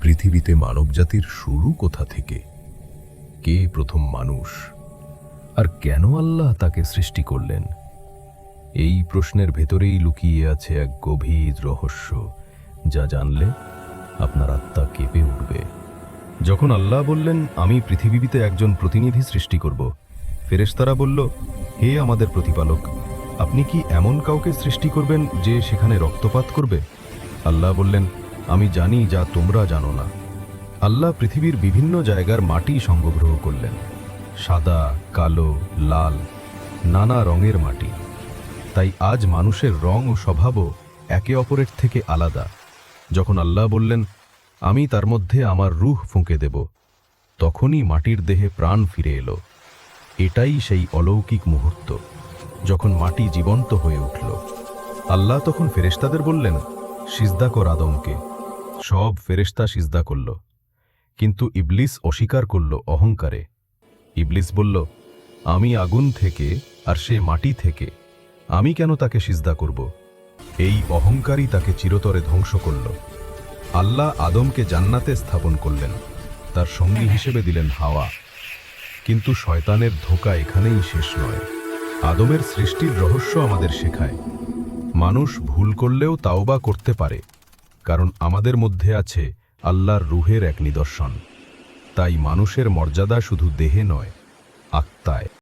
পৃথিবীতে মানবজাতির শুরু কোথা থেকে? কে প্রথম মানুষ? আর কেন আল্লাহ তাকে সৃষ্টি করলেন? এই প্রশ্নের ভেতরেই লুকিয়ে আছে এক গভীর রহস্য, যা জানলে আপনার আত্মা কেঁপে উঠবে। যখন আল্লাহ বললেন, আমি পৃথিবীতে একজন প্রতিনিধি সৃষ্টি করব, ফেরেশতারা বলল, হে আমাদের প্রতিপালক, আপনি কি এমন কাউকে সৃষ্টি করবেন যে সেখানে রক্তপাত করবে? আল্লাহ বললেন আমি জানি যা তোমরা জানো না। আল্লাহ পৃথিবীর বিভিন্ন জায়গার মাটি সংগ্রহ করলেন। সাদা, কালো, লাল, নানা রঙের মাটি। তাই আজ মানুষের রং ও স্বভাবও একে অপরের থেকে আলাদা। যখন আল্লাহ বললেন, আমি তার মধ্যে আমার রুহ ফুঁকে দেব তখনই মাটির দেহে প্রাণ ফিরে এলো। এটাই সেই অলৌকিক মুহূর্ত, যখন মাটি জীবন্ত হয়ে উঠল। আল্লাহ তখন ফেরেশতাদের বললেন, সিজদা কর আদমকে সব ফেরেশতা সিজদা করল। কিন্তু ইবলিস অস্বীকার করল অহংকারে। ইবলিস বলল, আমি আগুন থেকে আর সে মাটি থেকে, আমি কেন তাকে সিজদা করব? এই অহংকারই তাকে চিরতরে ধ্বংস করল। আল্লাহ আদমকে জান্নাতে স্থাপন করলেন, তার সঙ্গী হিসেবে দিলেন হাওয়া। কিন্তু শয়তানের ধোকা এখানেই শেষ নয়। আদমের সৃষ্টির রহস্য আমাদের শেখায়। মানুষ ভুল করলেও তাওবা করতে পারে। কারণ আমাদের মধ্যে আছে আল্লাহর রুহের এক নিদর্শন। তাই মানুষের মর্যাদা শুধু দেহে নয়, আত্মায়।